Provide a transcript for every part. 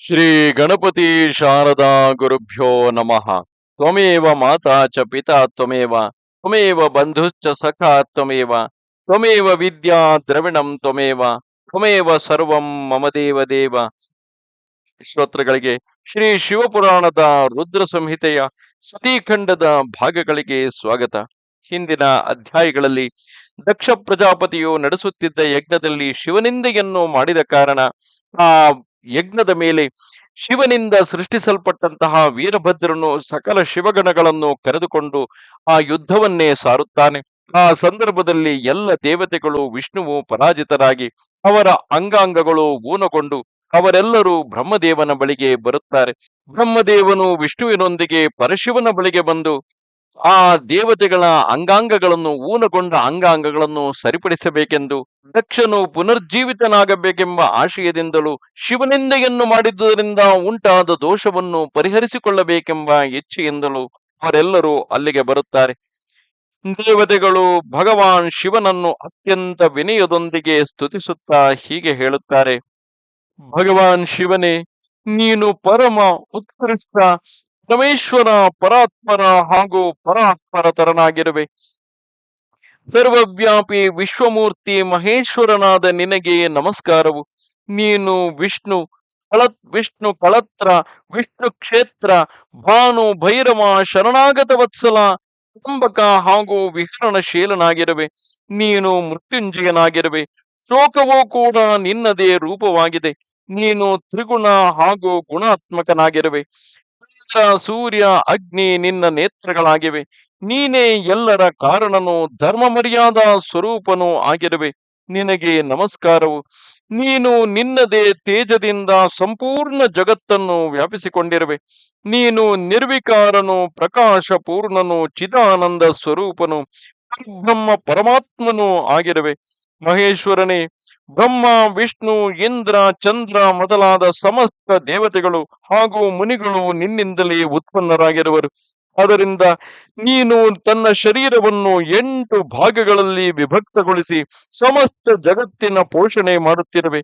ಶ್ರೀ ಗಣಪತಿ ಶಾರದಾ ಗುರುಭ್ಯೋ ನಮಃ. ತ್ವಮೇವ ಮಾತಾ ಚ ಪಿತಾ ತ್ವಮೇವ ತ್ವಮೇವ ಬಂಧುಶ್ಚ ಸಖಾ ತ್ವಮೇವ ತ್ವಮೇವ ವಿದ್ಯಾ ದ್ರವಿಣಂ ತ್ವಮೇವ ತ್ವಮೇವ ಸರ್ವಂ ಮಮ ದೇವ ದೇವ. ಶ್ರೋತ್ರಗಳಿಗೆ ಶ್ರೀ ಶಿವಪುರಾಣದ ರುದ್ರ ಸಂಹಿತೆಯ ಸತೀಖಂಡದ ಭಾಗಗಳಿಗೆ ಸ್ವಾಗತ. ಹಿಂದಿನ ಅಧ್ಯಾಯಗಳಲ್ಲಿ ದಕ್ಷ ಪ್ರಜಾಪತಿಯು ನಡೆಸುತ್ತಿದ್ದ ಯಜ್ಞದಲ್ಲಿ ಶಿವನಿಂದೆಯನ್ನು ಮಾಡಿದ ಕಾರಣ ಆ ಯಜ್ಞದ ಮೇಲೆ ಶಿವನಿಂದ ಸೃಷ್ಟಿಸಲ್ಪಟ್ಟಂತಹ ವೀರಭದ್ರನು ಸಕಲ ಶಿವಗಣಗಳನ್ನು ಕರೆದುಕೊಂಡು ಆ ಯುದ್ಧವನ್ನೇ ಸಾರುತ್ತಾನೆ. ಆ ಸಂದರ್ಭದಲ್ಲಿ ಎಲ್ಲ ದೇವತೆಗಳು ವಿಷ್ಣುವು ಪರಾಜಿತರಾಗಿ ಅವರ ಅಂಗಾಂಗಗಳು ಊನಗೊಂಡು ಅವರೆಲ್ಲರೂ ಬ್ರಹ್ಮದೇವನ ಬಳಿಗೆ ಬರುತ್ತಾರೆ. ಬ್ರಹ್ಮದೇವನು ವಿಷ್ಣುವಿನೊಂದಿಗೆ ಪರಶಿವನ ಬಳಿಗೆ ಬಂದು ಆ ದೇವತೆಗಳ ಅಂಗಾಂಗಗಳನ್ನು, ಊನಗೊಂಡ ಅಂಗಾಂಗಗಳನ್ನು ಸರಿಪಡಿಸಬೇಕೆಂದು ದಕ್ಷನು ಪುನರ್ಜೀವಿತನಾಗಬೇಕೆಂಬ ಆಶಯದಿಂದಲೂ ಶಿವನಿಂದೆಯನ್ನು ಮಾಡಿದ್ದುದರಿಂದ ಉಂಟಾದ ದೋಷವನ್ನು ಪರಿಹರಿಸಿಕೊಳ್ಳಬೇಕೆಂಬ ಇಚ್ಛೆಯಿಂದಲೂ ಅವರೆಲ್ಲರೂ ಅಲ್ಲಿಗೆ ಬರುತ್ತಾರೆ. ದೇವತೆಗಳು ಭಗವಾನ್ ಶಿವನನ್ನು ಅತ್ಯಂತ ವಿನಯದೊಂದಿಗೆ ಸ್ತುತಿಸುತ್ತಾ ಹೀಗೆ ಹೇಳುತ್ತಾರೆ, ಭಗವಾನ್ ಶಿವನೇ, ನೀನು ಪರಮ ಉತ್ಕೃಷ್ಟ ಪರಮೇಶ್ವರ ಪರಾತ್ಮರ ಹಾಗೂ ಪರಾತ್ಪರತರನಾಗಿರುವೆ ಸರ್ವವ್ಯಾಪಿ ವಿಶ್ವಮೂರ್ತಿ ಮಹೇಶ್ವರನಾದ ನಿನಗೆ ನಮಸ್ಕಾರವು. ನೀನು ವಿಷ್ಣು ಕಳತ್ ವಿಷ್ಣು ಕಳತ್ರ ವಿಷ್ಣು ಕ್ಷೇತ್ರ, ಭಾನು ಭೈರವ ಶರಣಾಗತ ವತ್ಸಲ ಕುಟುಂಬಕ ಹಾಗೂ ವಿಹರಣಶೀಲನಾಗಿರುವೆ. ನೀನು ಮೃತ್ಯುಂಜಯನಾಗಿರುವೆ. ಶೋಕವೂ ಕೂಡ ನಿನ್ನದೇ ರೂಪವಾಗಿದೆ. ನೀನು ತ್ರಿಗುಣ ಹಾಗೂ ಗುಣಾತ್ಮಕನಾಗಿರುವೆ. ಚಂದ್ರ ಸೂರ್ಯ, ಅಗ್ನಿ ನಿನ್ನ ನೇತ್ರಗಳಾಗಿವೆ. ನೀನೇ ಎಲ್ಲರ ಕಾರಣನು ಧರ್ಮ ಮರ್ಯಾದ ಸ್ವರೂಪನು ಆಗಿರುವೆ. ನಿನಗೆ ನಮಸ್ಕಾರವು. ನೀನು ನಿನ್ನದೇ ತೇಜದಿಂದ ಸಂಪೂರ್ಣ ಜಗತ್ತನ್ನು ವ್ಯಾಪಿಸಿಕೊಂಡಿರುವೆ. ನೀನು ನಿರ್ವಿಕಾರನು ಪ್ರಕಾಶ ಪೂರ್ಣನು ಚಿದಾನಂದ ಸ್ವರೂಪನು ಬ್ರಹ್ಮ ಪರಮಾತ್ಮನು ಆಗಿರುವೆ. ಮಹೇಶ್ವರನೇ ಬ್ರಹ್ಮ, ವಿಷ್ಣು, ಇಂದ್ರ, ಚಂದ್ರ ಮೊದಲಾದ ಸಮಸ್ತ ದೇವತೆಗಳು ಹಾಗೂ ಮುನಿಗಳು ನಿನ್ನಿಂದಲೇ ಉತ್ಪನ್ನರಾಗಿರುವರು. ಅದರಿಂದ ನೀನು ತನ್ನ ಶರೀರವನ್ನು ಎಂಟು ಭಾಗಗಳಲ್ಲಿ ವಿಭಕ್ತಗೊಳಿಸಿ ಸಮಸ್ತ ಜಗತ್ತಿನ ಪೋಷಣೆ ಮಾಡುತ್ತಿರುವೆ.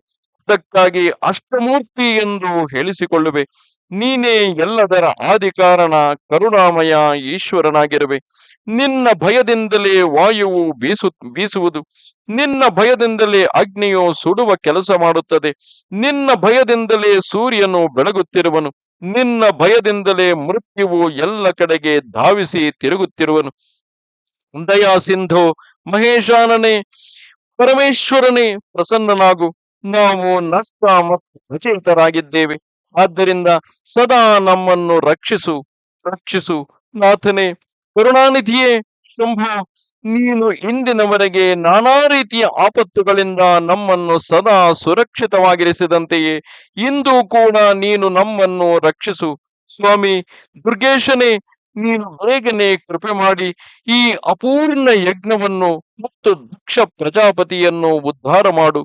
ಅದಕ್ಕಾಗಿ ಅಷ್ಟಮೂರ್ತಿ ಎಂದು ಹೇಳಿಸಿಕೊಳ್ಳುವೆ. ನೀನೇ ಎಲ್ಲದರ ಆದಿಕಾರಣ, ಕರುಣಾಮಯ, ಈಶ್ವರನಾಗಿರುವೆ. ನಿನ್ನ ಭಯದಿಂದಲೇ ವಾಯುವು ಬೀಸು, ಬೀಸುವುದು. ನಿನ್ನ ಭಯದಿಂದಲೇ ಅಗ್ನಿಯು ಸುಡುವ ಕೆಲಸ ಮಾಡುತ್ತದೆ. ನಿನ್ನ ಭಯದಿಂದಲೇ ಸೂರ್ಯನು ಬೆಳಗುತ್ತಿರುವನು. ನಿನ್ನ ಭಯದಿಂದಲೇ ಮೃತ್ಯುವು ಎಲ್ಲ ಕಡೆಗೆ ಧಾವಿಸಿ ತಿರುಗುತ್ತಿರುವನು. ದಯಾ ಸಿಂಧು, ಮಹೇಶಾನನೇ, ಪರಮೇಶ್ವರನೇ, ಪ್ರಸನ್ನನಾಗು. ನಾವು ನಷ್ಟ ಮತ್ತು ಆದ್ದರಿಂದ ಸದಾ ನಮ್ಮನ್ನು ರಕ್ಷಿಸು ರಕ್ಷಿಸು ನಾಥನೇ, ಕರುಣಾನಿಧಿಯೇ, ಶುಂಭ, ನೀನು ಇಂದಿನವರೆಗೆ ನಾನಾ ರೀತಿಯ ಆಪತ್ತುಗಳಿಂದ ನಮ್ಮನ್ನು ಸದಾ ಸುರಕ್ಷಿತವಾಗಿರಿಸಿದಂತೆಯೇ, ಇಂದು ಕೂಡ ನೀನು ನಮ್ಮನ್ನು ರಕ್ಷಿಸು. ಸ್ವಾಮಿ ದುರ್ಗೇಶನೇ, ನೀನು ಬೇಗನೆ ಕೃಪೆ ಮಾಡಿ ಈ ಅಪೂರ್ಣ ಯಜ್ಞವನ್ನು ಮತ್ತು ದಕ್ಷ ಪ್ರಜಾಪತಿಯನ್ನು ಉದ್ಧಾರ ಮಾಡು.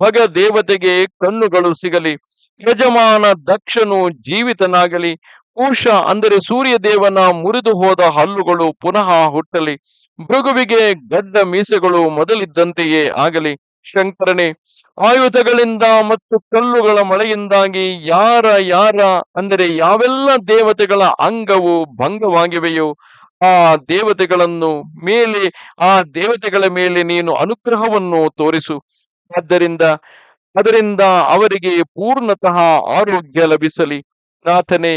ಭಗ ದೇವತೆಗೆ ಕಣ್ಣುಗಳು ಸಿಗಲಿ. ಯಜಮಾನ ದಕ್ಷನು ಜೀವಿತನಾಗಲಿ ಕೂಶ ಅಂದರೆ ಸೂರ್ಯದೇವನ ಮುರಿದು ಹೋದ ಹಲ್ಲುಗಳು ಪುನಃ ಹುಟ್ಟಲಿ, ಮೃಗುವಿಗೆ ಗಡ್ಡ ಮೀಸೆಗಳು ಮೊದಲಿದ್ದಂತೆಯೇ ಆಗಲಿ. ಶಂಕರನೇ, ಆಯುಧಗಳಿಂದ ಮತ್ತು ಕಲ್ಲುಗಳ ಮಳೆಯಿಂದಾಗಿ ಯಾರ ಯಾರ ಅಂದರೆ ಯಾವೆಲ್ಲ ದೇವತೆಗಳ ಅಂಗವು ಭಂಗವಾಗಿವೆಯೋ ಆ ದೇವತೆಗಳನ್ನು ಮೇಲೆ, ಆ ದೇವತೆಗಳ ಮೇಲೆ ನೀನು ಅನುಗ್ರಹವನ್ನು ತೋರಿಸು. ಆದ್ದರಿಂದ ಅದರಿಂದ ಅವರಿಗೆ ಪೂರ್ಣತಃ ಆರೋಗ್ಯ ಲಭಿಸಲಿ. ನಾಥನೇ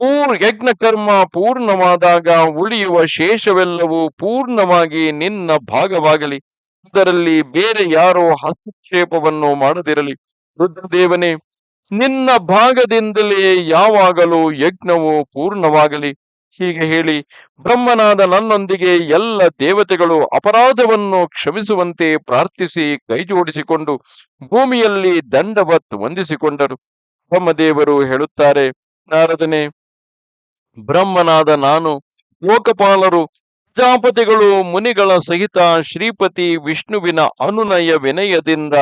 ಪೂರ್ ಯಜ್ಞ ಕರ್ಮ ಪೂರ್ಣವಾದಾಗ ಉಳಿಯುವ ಶೇಷವೆಲ್ಲವೂ ಪೂರ್ಣವಾಗಿ ನಿನ್ನ ಭಾಗವಾಗಲಿ. ಅದರಲ್ಲಿ ಬೇರೆ ಯಾರೋ ಹಸ್ತಕ್ಷೇಪವನ್ನು ಮಾಡದಿರಲಿ. ರುದ್ರದೇವನೇ ನಿನ್ನ ಭಾಗದಿಂದಲೇ ಯಾವಾಗಲೂ ಯಜ್ಞವು ಪೂರ್ಣವಾಗಲಿ. ಹೀಗೆ ಹೇಳಿ ಬ್ರಹ್ಮನಾದ ನನ್ನೊಂದಿಗೆ ಎಲ್ಲ ದೇವತೆಗಳು ಅಪರಾಧವನ್ನು ಕ್ಷಮಿಸುವಂತೆ ಪ್ರಾರ್ಥಿಸಿ ಕೈಜೋಡಿಸಿಕೊಂಡು ಭೂಮಿಯಲ್ಲಿ ದಂಡವತ್ ವಂದಿಸಿಕೊಂಡರು ಬ್ರಹ್ಮದೇವರು ಹೇಳುತ್ತಾರೆ, ನಾರದನೆ, ಬ್ರಹ್ಮನಾದ ನಾನು ಲೋಕಪಾಲರು, ಪ್ರಜಾಪತಿಗಳು, ಮುನಿಗಳ ಸಹಿತ ಶ್ರೀಪತಿ ವಿಷ್ಣುವಿನ ಅನುನಯ ವಿನಯದಿಂದ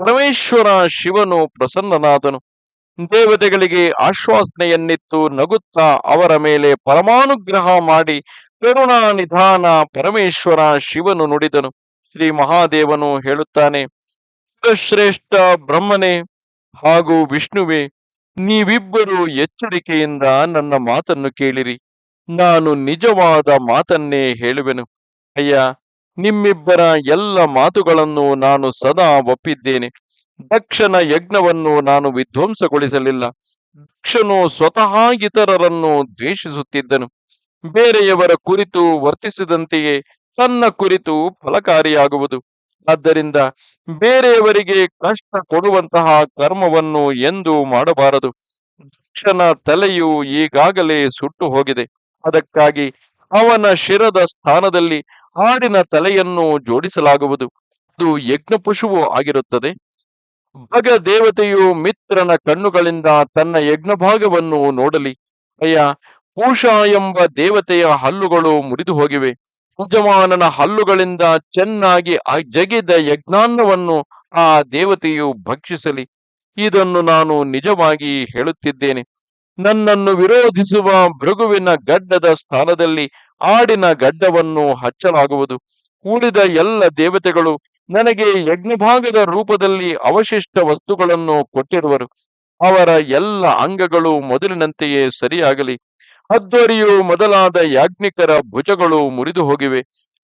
ಪರಮೇಶ್ವರ ಶಿವನು ಪ್ರಸನ್ನನಾದನು. ದೇವತೆಗಳಿಗೆ ಆಶ್ವಾಸನೆಯನ್ನಿತ್ತು ನಗುತ್ತಾ ಅವರ ಮೇಲೆ ಪರಮಾನುಗ್ರಹ ಮಾಡಿ ಕರುಣಾ ನಿಧಾನ ಪರಮೇಶ್ವರ ಶಿವನು ನುಡಿದನು. ಶ್ರೀ ಮಹಾದೇವನು ಹೇಳುತ್ತಾನೆ ಶ್ರೇಷ್ಠ ಬ್ರಹ್ಮನೇ ಹಾಗೂ ವಿಷ್ಣುವೆ, ನೀವಿಬ್ಬರು ಎಚ್ಚರಿಕೆಯಿಂದ ನನ್ನ ಮಾತನ್ನು ಕೇಳಿರಿ. ನಾನು ನಿಜವಾದ ಮಾತನ್ನೇ ಹೇಳುವೆನು. ಅಯ್ಯ, ನಿಮ್ಮಿಬ್ಬರ ಎಲ್ಲ ಮಾತುಗಳನ್ನು ನಾನು ಸದಾ ಒಪ್ಪಿದ್ದೇನೆ. ದಕ್ಷನ ಯಜ್ಞವನ್ನು ನಾನು ವಿಧ್ವಂಸಗೊಳಿಸಲಿಲ್ಲ. ದಕ್ಷನು ಸ್ವತಃ ಇತರರನ್ನು ದ್ವೇಷಿಸುತ್ತಿದ್ದನು. ಬೇರೆಯವರ ಕುರಿತು ವರ್ತಿಸಿದಂತೆಯೇ ತನ್ನ ಕುರಿತು ಫಲಕಾರಿಯಾಗುವುದು. ಆದ್ದರಿಂದ ಬೇರೆಯವರಿಗೆ ಕಷ್ಟ ಕೊಡುವಂತಹ ಕರ್ಮವನ್ನು ಎಂದು ಮಾಡಬಾರದು. ದಕ್ಷನ ತಲೆಯು ಈಗಾಗಲೇ ಸುಟ್ಟು ಹೋಗಿದೆ. ಅದಕ್ಕಾಗಿ ಅವನ ಶಿರದ ಸ್ಥಾನದಲ್ಲಿ ಆಡಿನ ತಲೆಯನ್ನು ಜೋಡಿಸಲಾಗುವುದು. ಅದು ಯಜ್ಞ ಪಶುವು ಆಗಿರುತ್ತದೆ. ಭಗ ದೇವತೆಯು ಮಿತ್ರನ ಕಣ್ಣುಗಳಿಂದ ತನ್ನ ಯಜ್ಞಭಾಗವನ್ನು ನೋಡಲಿ. ಅಯ್ಯ, ಪೂಷಾ ಎಂಬ ದೇವತೆಯ ಹಲ್ಲುಗಳು ಮುರಿದು ಹೋಗಿವೆ. ಯಜಮಾನನ ಹಲ್ಲುಗಳಿಂದ ಚೆನ್ನಾಗಿ ಜಗಿದ ಯಜ್ಞಾನ್ನವನ್ನು ಆ ದೇವತೆಯು ಭಕ್ಷಿಸಲಿ. ಇದನ್ನು ನಾನು ನಿಜವಾಗಿ ಹೇಳುತ್ತಿದ್ದೇನೆ. ನನ್ನನ್ನು ವಿರೋಧಿಸುವ ಭೃಗುವಿನ ಗಡ್ಡದ ಸ್ಥಾನದಲ್ಲಿ ಆಡಿನ ಗಡ್ಡವನ್ನು ಹಚ್ಚಲಾಗುವುದು. ಉಳಿದ ಎಲ್ಲ ದೇವತೆಗಳು ನನಗೆ ಯಜ್ಞಭಾಗದ ರೂಪದಲ್ಲಿ ಅವಶಿಷ್ಟ ವಸ್ತುಗಳನ್ನು ಕೊಟ್ಟಿರುವರು. ಅವರ ಎಲ್ಲ ಅಂಗಗಳು ಮೊದಲಿನಂತೆಯೇ ಸರಿಯಾಗಲಿ. ಅದ್ವರಿಯು ಮೊದಲಾದ ಯಾಜ್ಞಿಕರ ಭುಜಗಳು ಮುರಿದು ಹೋಗಿವೆ.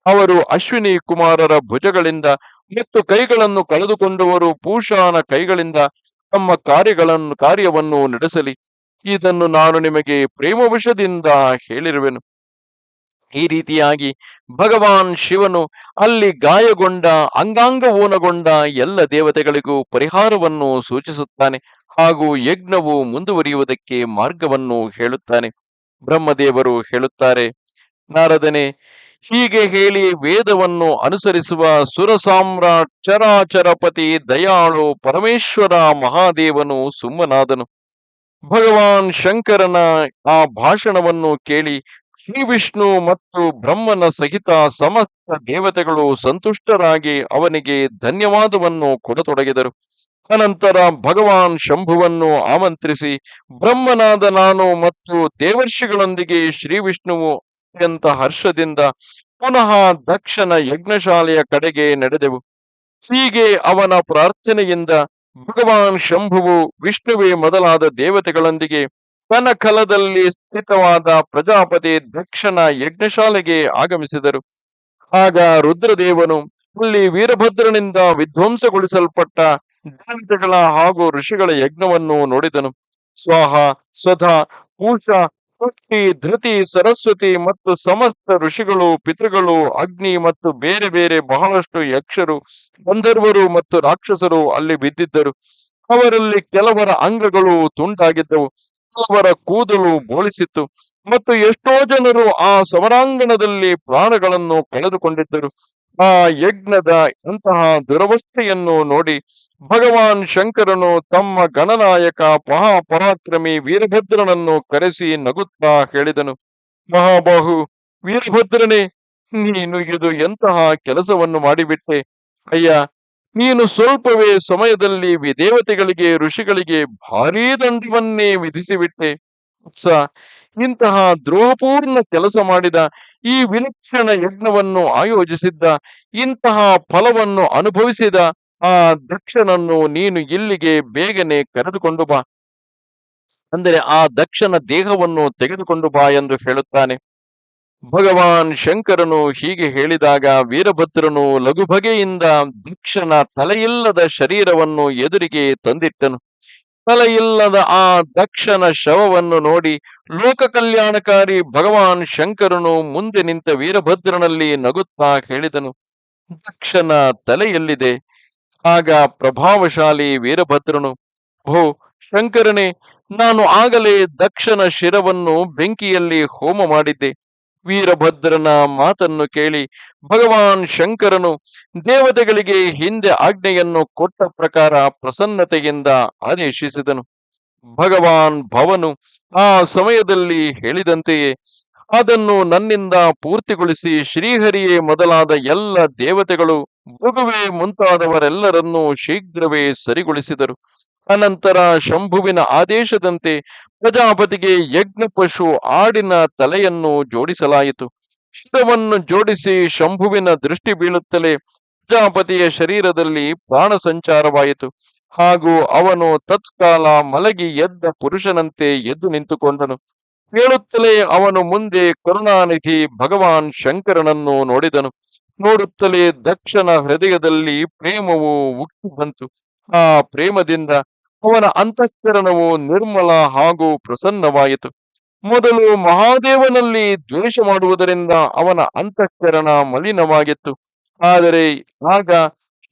ಅವರು ಅಶ್ವಿನಿ ಕುಮಾರರ ಭುಜಗಳಿಂದ ಮತ್ತು ಕೈಗಳನ್ನು ಕಳೆದುಕೊಂಡವರು ಪೂಷಾನ ಕೈಗಳಿಂದ ತಮ್ಮ ಕಾರ್ಯಗಳನ್ನು, ಕಾರ್ಯವನ್ನು ನಡೆಸಲಿ. ಇದನ್ನು ನಾನು ನಿಮಗೆ ಪ್ರೇಮವಶದಿಂದ ಹೇಳಿರುವೆನು. ಈ ರೀತಿಯಾಗಿ ಭಗವಾನ್ ಶಿವನು ಅಲ್ಲಿ ಗಾಯಗೊಂಡ, ಅಂಗಾಂಗ ಊನಗೊಂಡ ಎಲ್ಲ ದೇವತೆಗಳಿಗೂ ಪರಿಹಾರವನ್ನು ಸೂಚಿಸುತ್ತಾನೆ ಹಾಗೂ ಯಜ್ಞವು ಮುಂದುವರಿಯುವುದಕ್ಕೆ ಮಾರ್ಗವನ್ನು ಹೇಳುತ್ತಾನೆ. ಬ್ರಹ್ಮದೇವರು ಹೇಳುತ್ತಾರೆ, ನಾರದನೆ, ಹೀಗೆ ಹೇಳಿ ವೇದವನ್ನು ಅನುಸರಿಸುವ ಸುರ ಸಾಮ್ರಾಟ್ ಚರಾಚರಪತಿ ದಯಾಳು ಪರಮೇಶ್ವರ ಮಹಾದೇವನು ಸುಮ್ಮನಾದನು. ಭಗವಾನ್ ಶಂಕರನ ಆ ಭಾಷಣವನ್ನು ಕೇಳಿ ಶ್ರೀ ವಿಷ್ಣು ಮತ್ತು ಬ್ರಹ್ಮನ ಸಹಿತ ಸಮಸ್ತ ದೇವತೆಗಳು ಸಂತುಷ್ಟರಾಗಿ ಅವನಿಗೆ ಧನ್ಯವಾದವನ್ನು ಕೊಡತೊಡಗಿದರು. ಅನಂತರ ಭಗವಾನ್ ಶಂಭುವನ್ನು ಆಮಂತ್ರಿಸಿ, ಬ್ರಹ್ಮನಾದ ನಾನು ಮತ್ತು ದೇವರ್ಷಿಗಳೊಂದಿಗೆ ಶ್ರೀ ವಿಷ್ಣುವು ಅತ್ಯಂತ ಹರ್ಷದಿಂದ ಪುನಃ ದಕ್ಷನ ಯಜ್ಞಶಾಲೆಯ ಕಡೆಗೆ ನಡೆದೆವು. ಹೀಗೆ ಅವನ ಪ್ರಾರ್ಥನೆಯಿಂದ ಭಗವಾನ್ ಶಂಭುವು ವಿಷ್ಣುವೇ ಮೊದಲಾದ ದೇವತೆಗಳೊಂದಿಗೆ ಕನಕಲದಲ್ಲಿ ಸ್ಥಿತವಾದ ಪ್ರಜಾಪತಿ ದಕ್ಷನ ಯಜ್ಞಶಾಲೆಗೆ ಆಗಮಿಸಿದರು. ಆಗ ರುದ್ರದೇವನು ಅಲ್ಲಿ ವೀರಭದ್ರನಿಂದ ವಿಧ್ವಂಸಗೊಳಿಸಲ್ಪಟ್ಟ ದೇವತೆಗಳ ಹಾಗೂ ಋಷಿಗಳ ಯಜ್ಞವನ್ನು ನೋಡಿದನು. ಸ್ವಾಹ, ಸ್ವಧಾ ಪೂಷ ಪುಷ್ಟಿ ಧೃತಿ, ಸರಸ್ವತಿ ಮತ್ತು ಸಮಸ್ತ ಋಷಿಗಳು, ಪಿತೃಗಳು, ಅಗ್ನಿ ಮತ್ತು ಬೇರೆ ಬೇರೆ ಬಹಳಷ್ಟು ಯಕ್ಷರು, ಗಂಧರ್ವರು ಮತ್ತು ರಾಕ್ಷಸರು ಅಲ್ಲಿ ಬಿದ್ದಿದ್ದರು. ಅವರಲ್ಲಿ ಕೆಲವರ ಅಂಗಗಳು ತುಂಡಾಗಿದ್ದವು. ಕೆಲವರ ಕೂದಲು ಬೋಳಿಸಿತ್ತು ಮತ್ತು ಎಷ್ಟೋ ಜನರು ಆ ಸಮರಾಂಗಣದಲ್ಲಿ ಪ್ರಾಣಗಳನ್ನು ಕಳೆದುಕೊಂಡಿದ್ದರು. ಆ ಯಜ್ಞದ ಅಂತಹ ದುರವಸ್ಥೆಯನ್ನು ನೋಡಿ ಭಗವಾನ್ ಶಂಕರನು ತಮ್ಮ ಗಣನಾಯಕ ಮಹಾಪರಾಕ್ರಮಿ ವೀರಭದ್ರನನ್ನು ಕರೆಸಿ ನಗುತ್ತಾ ಹೇಳಿದನು. ಮಹಾಬಾಹು, ವೀರಭದ್ರನೇ, ನೀನು ಇದು ಎಂತಹ ಕೆಲಸವನ್ನು ಮಾಡಿಬಿಟ್ಟೆ? ಅಯ್ಯ ನೀನು ಸ್ವಲ್ಪವೇ ಸಮಯದಲ್ಲಿ ದೇವತೆಗಳಿಗೆ ಋಷಿಗಳಿಗೆ ಭಾರೀ ದಂಡವನ್ನೇ ವಿಧಿಸಿಬಿಟ್ಟೆ. ಸ ಇಂತಹ ದ್ರೋಹಪೂರ್ಣ ಕೆಲಸ ಮಾಡಿದ ಈ ವಿಲಕ್ಷಣ ಯಜ್ಞವನ್ನು ಆಯೋಜಿಸಿದ್ದ, ಇಂತಹ ಫಲವನ್ನು ಅನುಭವಿಸಿದ ಆ ದಕ್ಷನನ್ನು ನೀನು ಇಲ್ಲಿಗೆ ಬೇಗನೆ ಕರೆದುಕೊಂಡು ಬಾ. ಅಂದರೆ ಆ ದಕ್ಷನ ದೇಹವನ್ನು ತೆಗೆದುಕೊಂಡು ಬಾ ಎಂದು ಹೇಳುತ್ತಾನೆ. ಭಗವಾನ್ ಶಂಕರನು ಹೀಗೆ ಹೇಳಿದಾಗ ವೀರಭದ್ರನು ಲಘುಭಗೆಯಿಂದ ದಕ್ಷನ ತಲೆಯಿಲ್ಲದ ಶರೀರವನ್ನು ಎದುರಿಗೆ ತಂದಿಟ್ಟನು. ತಲೆಯಿಲ್ಲದ ಆ ದಕ್ಷನ ಶವವನ್ನು ನೋಡಿ ಲೋಕ ಕಲ್ಯಾಣಕಾರಿ ಭಗವಾನ್ ಶಂಕರನು ಮುಂದೆ ನಿಂತ ವೀರಭದ್ರನಲ್ಲಿ ನಗುತ್ತಾ ಹೇಳಿದನು, ದಕ್ಷನ ತಲೆಯಲ್ಲಿದೆ. ಆಗ ಪ್ರಭಾವಶಾಲಿ ವೀರಭದ್ರನು ಭೋ ಶಂಕರನೇ, ನಾನು ಆಗಲೇ ದಕ್ಷನ ಶಿರವನ್ನು ಬೆಂಕಿಯಲ್ಲಿ ಹೋಮ ಮಾಡಿದ್ದೆ. ವೀರಭದ್ರನ ಮಾತನ್ನು ಕೇಳಿ ಭಗವಾನ್ ಶಂಕರನು ದೇವತೆಗಳಿಗೆ ಹಿಂದೆ ಆಜ್ಞೆಯನ್ನು ಕೊಟ್ಟ ಪ್ರಕಾರ ಪ್ರಸನ್ನತೆಯಿಂದ ಆದೇಶಿಸಿದನು. ಭಗವಾನ್ ಭವನು ಆ ಸಮಯದಲ್ಲಿ ಹೇಳಿದಂತೆಯೇ ಅದನ್ನು ನನ್ನಿಂದ ಪೂರ್ತಿಗೊಳಿಸಿ ಶ್ರೀಹರಿಯೇ ಮೊದಲಾದ ಎಲ್ಲ ದೇವತೆಗಳು, ಮಗುವೆ ಮುಂತಾದವರೆಲ್ಲರನ್ನೂ ಶೀಘ್ರವೇ ಸರಿಗೊಳಿಸಿದರು. ಅನಂತರ ಶಂಭುವಿನ ಆದೇಶದಂತೆ ಪ್ರಜಾಪತಿಗೆ ಯಜ್ಞ ಪಶು ಆಡಿನ ತಲೆಯನ್ನು ಜೋಡಿಸಲಾಯಿತು. ಶಿರವನ್ನು ಜೋಡಿಸಿ ಶಂಭುವಿನ ದೃಷ್ಟಿ ಬೀಳುತ್ತಲೇ ಪ್ರಜಾಪತಿಯ ಶರೀರದಲ್ಲಿ ಪ್ರಾಣ ಸಂಚಾರವಾಯಿತು. ಹಾಗೂ ಅವನು ತತ್ಕಾಲ ಮಲಗಿ ಎದ್ದ ಪುರುಷನಂತೆ ಎದ್ದು ನಿಂತುಕೊಂಡನು. ಹೇಳುತ್ತಲೇ ಅವನು ಮುಂದೆ ಕರುಣಾನಿಧಿ ಭಗವಾನ್ ಶಂಕರನನ್ನು ನೋಡಿದನು. ನೋಡುತ್ತಲೇ ದಕ್ಷನ ಹೃದಯದಲ್ಲಿ ಪ್ರೇಮವು ಉಕ್ಕಿ ಬಂತು. ಆ ಪ್ರೇಮದಿಂದ ಅವನ ಅಂತಃಕರಣವು ನಿರ್ಮಲ ಹಾಗೂ ಪ್ರಸನ್ನವಾಯಿತು. ಮೊದಲು ಮಹಾದೇವನಲ್ಲಿ ದ್ವೇಷ ಮಾಡುವುದರಿಂದ ಅವನ ಅಂತಃಕರಣ ಮಲಿನವಾಗಿತ್ತು. ಆದರೆ ಆಗ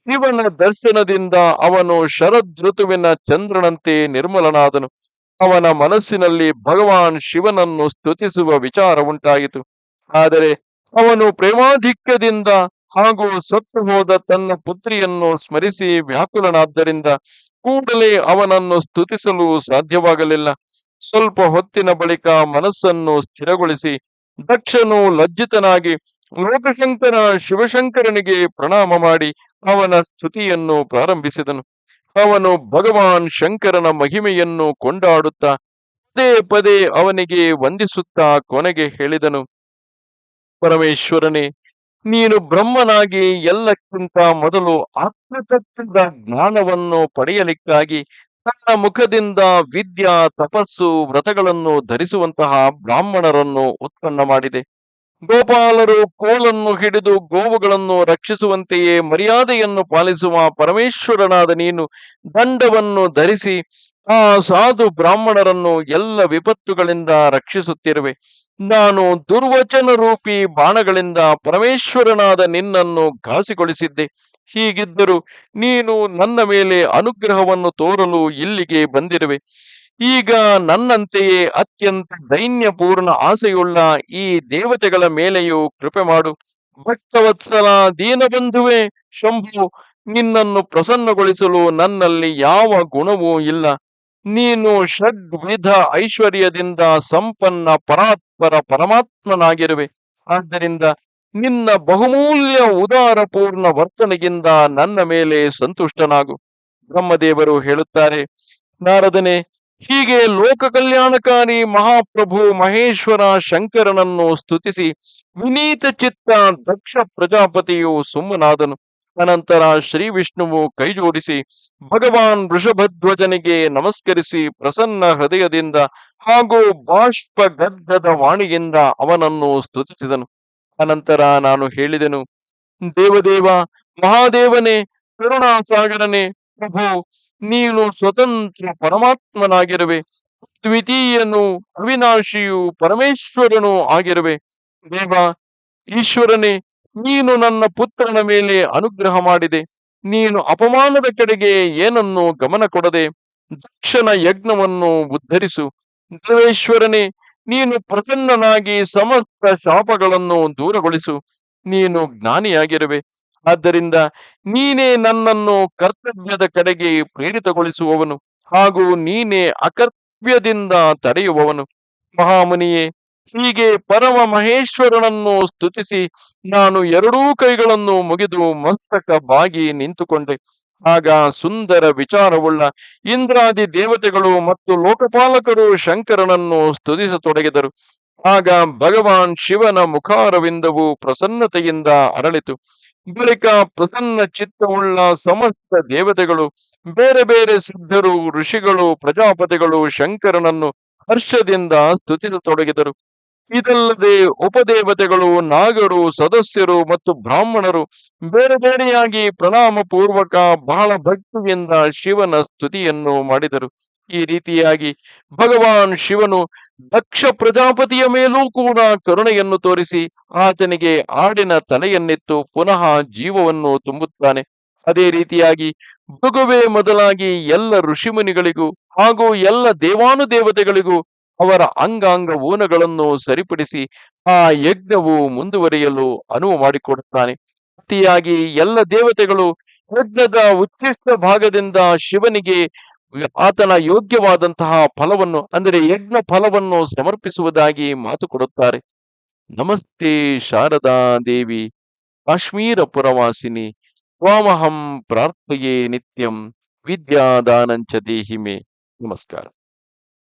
ಶಿವನ ದರ್ಶನದಿಂದ ಅವನು ಶರದ್ ಋತುವಿನ ಚಂದ್ರನಂತೆ ನಿರ್ಮಲನಾದನು. ಅವನ ಮನಸ್ಸಿನಲ್ಲಿ ಭಗವಾನ್ ಶಿವನನ್ನು ಸ್ತುತಿಸುವ ವಿಚಾರ ಉಂಟಾಯಿತು. ಆದರೆ ಅವನು ಪ್ರೇಮಾಧಿಕ್ಯದಿಂದ ಹಾಗೂ ಸತ್ತು ಹೋದ ತನ್ನ ಪುತ್ರಿಯನ್ನು ಸ್ಮರಿಸಿ ವ್ಯಾಕುಲನಾದ್ದರಿಂದ ಕೂಡಲೇ ಅವನನ್ನು ಸ್ತುತಿಸಲು ಸಾಧ್ಯವಾಗಲಿಲ್ಲ. ಸ್ವಲ್ಪ ಹೊತ್ತಿನ ಬಳಿಕ ಮನಸ್ಸನ್ನು ಸ್ಥಿರಗೊಳಿಸಿ ದಕ್ಷನು ಲಜ್ಜಿತನಾಗಿ ಲೋಕಶಂಕರ ಶಿವಶಂಕರನಿಗೆ ಪ್ರಣಾಮ ಮಾಡಿ ಅವನ ಸ್ತುತಿಯನ್ನು ಪ್ರಾರಂಭಿಸಿದನು. ಅವನು ಭಗವಾನ್ ಶಂಕರನ ಮಹಿಮೆಯನ್ನು ಕೊಂಡಾಡುತ್ತಾ ಪದೇ ಪದೇ ಅವನಿಗೆ ವಂದಿಸುತ್ತಾ ಕೊನೆಗೆ ಹೇಳಿದನು, ಪರಮೇಶ್ವರನೇ ನೀನು ಬ್ರಹ್ಮನಾಗಿ ಎಲ್ಲಕ್ಕಿಂತ ಮೊದಲು ಆತ್ಮತತ್ವದ ಜ್ಞಾನವನ್ನು ಪಡೆಯಲಿಕ್ಕಾಗಿ ತನ್ನ ಮುಖದಿಂದ ವಿದ್ಯಾ, ತಪಸ್ಸು, ವ್ರತಗಳನ್ನು ಧರಿಸುವಂತಹ ಬ್ರಾಹ್ಮಣರನ್ನು ಉತ್ಪನ್ನ ಮಾಡಿದೆ. ಗೋಪಾಲರು ಕೋಲನ್ನು ಹಿಡಿದು ಗೋವುಗಳನ್ನು ರಕ್ಷಿಸುವಂತೆಯೇ ಮರ್ಯಾದೆಯನ್ನು ಪಾಲಿಸುವ ಪರಮೇಶ್ವರನಾದ ನೀನು ದಂಡವನ್ನು ಧರಿಸಿ ಆ ಸಾಧು ಬ್ರಾಹ್ಮಣರನ್ನು ಎಲ್ಲ ವಿಪತ್ತುಗಳಿಂದ ರಕ್ಷಿಸುತ್ತಿರುವೆ. ನಾನು ದುರ್ವಚನ ರೂಪಿ ಬಾಣಗಳಿಂದ ಪರಮೇಶ್ವರನಾದ ನಿನ್ನನ್ನು ಘಾಸಿಗೊಳಿಸಿದ್ದೆ. ಹೀಗಿದ್ದರೂ ನೀನು ನನ್ನ ಮೇಲೆ ಅನುಗ್ರಹವನ್ನು ತೋರಲು ಇಲ್ಲಿಗೆ ಬಂದಿರುವೆ. ಈಗ ನನ್ನಂತೆಯೇ ಅತ್ಯಂತ ದೈನ್ಯಪೂರ್ಣ ಆಸೆಯುಳ್ಳ ಈ ದೇವತೆಗಳ ಮೇಲೆಯೂ ಕೃಪೆ ಮಾಡು. ಭಕ್ತವತ್ಸಲ ದೀನಬಂಧುವೆ, ಶಂಭು, ನಿನ್ನನ್ನು ಪ್ರಸನ್ನಗೊಳಿಸಲು ನನ್ನಲ್ಲಿ ಯಾವ ಗುಣವೂ ಇಲ್ಲ. ನೀನು ಷಡ್ವಿಧ ಐಶ್ವರ್ಯದಿಂದ ಸಂಪನ್ನ ಪರಾತ್ಪರ ಪರಮಾತ್ಮನಾಗಿರುವೆ. ಆದ್ದರಿಂದ ನಿನ್ನ ಬಹುಮೂಲ್ಯ ಉದಾರಪೂರ್ಣ ವರ್ತನೆಗಿಂದ ನನ್ನ ಮೇಲೆ ಸಂತುಷ್ಟನಾಗು. ಬ್ರಹ್ಮದೇವರು ಹೇಳುತ್ತಾರೆ, ನಾರದನೆ, ಹೀಗೆ ಲೋಕ ಕಲ್ಯಾಣಕಾರಿ ಮಹಾಪ್ರಭು ಮಹೇಶ್ವರ ಶಂಕರನನ್ನು ಸ್ತುತಿಸಿ ವಿನೀತ ಚಿತ್ತ ದಕ್ಷ ಪ್ರಜಾಪತಿಯು ಸುಮ್ಮನಾದನು. ಅನಂತರ ಶ್ರೀ ವಿಷ್ಣುವು ಕೈಜೋಡಿಸಿ ಭಗವಾನ್ ವೃಷಭಧ್ವಜನಿಗೆ ನಮಸ್ಕರಿಸಿ ಪ್ರಸನ್ನ ಹೃದಯದಿಂದ ಹಾಗೂ ಬಾಷ್ಪ ವಾಣಿಯಿಂದ ಅವನನ್ನು ಸ್ತುತಿಸಿದನು. ಅನಂತರ ನಾನು ಹೇಳಿದೆನು, ದೇವದೇವ, ಮಹಾದೇವನೇ, ಕರುಣಾಸಾಗರನೇ, ಪ್ರಭು, ನೀನು ಸ್ವತಂತ್ರ ಪರಮಾತ್ಮನಾಗಿರುವೆ, ದ್ವಿತೀಯನು ಅವಿನಾಶಿಯು ಪರಮೇಶ್ವರನು ಆಗಿರುವೆ, ದೇವ, ಈಶ್ವರನೇ ನೀನು ನನ್ನ ಪುತ್ರನ ಮೇಲೆ ಅನುಗ್ರಹ ಮಾಡಿದೆ. ನೀನು ಅಪಮಾನದ ಕಡೆಗೆ ಏನನ್ನು ಗಮನ ಕೊಡದೆ ದಕ್ಷನ ಯಜ್ಞವನ್ನು ಉದ್ಧರಿಸು. ದೇವೇಶ್ವರನೇ ನೀನು ಪ್ರಸನ್ನನಾಗಿ ಸಮಸ್ತ ಶಾಪಗಳನ್ನು ದೂರಗೊಳಿಸು. ನೀನು ಜ್ಞಾನಿಯಾಗಿರುವೆ. ಆದ್ದರಿಂದ ನೀನೇ ನನ್ನನ್ನು ಕರ್ತವ್ಯದ ಕಡೆಗೆ ಪ್ರೇರಿತಗೊಳಿಸುವವನು ಹಾಗೂ ನೀನೇ ಅಕರ್ತವ್ಯದಿಂದ ತಡೆಯುವವನು. ಮಹಾಮುನಿಯೇ ಹೀಗೆ ಪರಮ ಮಹೇಶ್ವರನನ್ನು ಸ್ತುತಿಸಿ ನಾನು ಎರಡೂ ಕೈಗಳನ್ನು ಮುಗಿದು ಮಸ್ತಕ ಬಾಗಿ ನಿಂತುಕೊಂಡೆ. ಆಗ ಸುಂದರ ವಿಚಾರವುಳ್ಳ ಇಂದ್ರಾದಿ ದೇವತೆಗಳು ಮತ್ತು ಲೋಕಪಾಲಕರು ಶಂಕರನನ್ನು ಸ್ತುತಿಸತೊಡಗಿದರು. ಆಗ ಭಗವಾನ್ ಶಿವನ ಮುಖಾರವಿಂದವು ಪ್ರಸನ್ನತೆಯಿಂದ ಅರಳಿತು. ಬಳಿಕ ಪ್ರಸನ್ನ ಚಿತ್ತವುಳ್ಳ ಸಮಸ್ತ ದೇವತೆಗಳು, ಬೇರೆ ಬೇರೆ ಸಿದ್ಧರು, ಋಷಿಗಳು, ಪ್ರಜಾಪತಿಗಳು ಶಂಕರನನ್ನು ಹರ್ಷದಿಂದ ಸ್ತುತಿಸತೊಡಗಿದರು. ಇದಲ್ಲದೆ ಉಪದೇವತೆಗಳು, ನಾಗರು, ಸದಸ್ಯರು ಮತ್ತು ಬ್ರಾಹ್ಮಣರು ಬೇರೆ ಬೇರೆಯಾಗಿ ಪ್ರಣಾಮ ಪೂರ್ವಕ ಬಹಳ ಭಕ್ತಿಯಿಂದ ಶಿವನ ಸ್ತುತಿಯನ್ನು ಮಾಡಿದರು. ಈ ರೀತಿಯಾಗಿ ಭಗವಾನ್ ಶಿವನು ದಕ್ಷ ಪ್ರಜಾಪತಿಯ ಮೇಲೂ ಕೂಡ ಕರುಣೆಯನ್ನು ತೋರಿಸಿ ಆತನಿಗೆ ಆಡಿನ ತಲೆಯನ್ನಿತ್ತು ಪುನಃ ಜೀವವನ್ನು ತುಂಬುತ್ತಾನೆ. ಅದೇ ರೀತಿಯಾಗಿ ಭಗುವೆ ಮೊದಲಾಗಿ ಎಲ್ಲ ಋಷಿಮುನಿಗಳಿಗೂ ಹಾಗೂ ಎಲ್ಲ ದೇವಾನುದೇವತೆಗಳಿಗೂ ಅವರ ಅಂಗಾಂಗ ಊನಗಳನ್ನು ಸರಿಪಡಿಸಿ ಆ ಯಜ್ಞವು ಮುಂದುವರಿಯಲು ಅನುವು ಮಾಡಿಕೊಡುತ್ತಾನೆ. ಅತಿಯಾಗಿ ಎಲ್ಲ ದೇವತೆಗಳು ಯಜ್ಞದ ಉಚ್ಚಿಷ್ಟ ಭಾಗದಿಂದ ಶಿವನಿಗೆ ಆತನ ಯೋಗ್ಯವಾದಂತಹ ಫಲವನ್ನು, ಅಂದರೆ ಯಜ್ಞ ಫಲವನ್ನು ಸಮರ್ಪಿಸುವುದಾಗಿ ಮಾತು ಕೊಡುತ್ತಾರೆ. ನಮಸ್ತೆ ಶಾರದಾ ದೇವಿ, ಕಾಶ್ಮೀರ ಪುರವಾಸಿನಿ ಸ್ವಾಮಹಂ ಪ್ರಾರ್ಥೆಯೇ ನಿತ್ಯಂ, ವಿದ್ಯಾದಾನಂಚ ದೇಹಿಮೆ. ನಮಸ್ಕಾರ.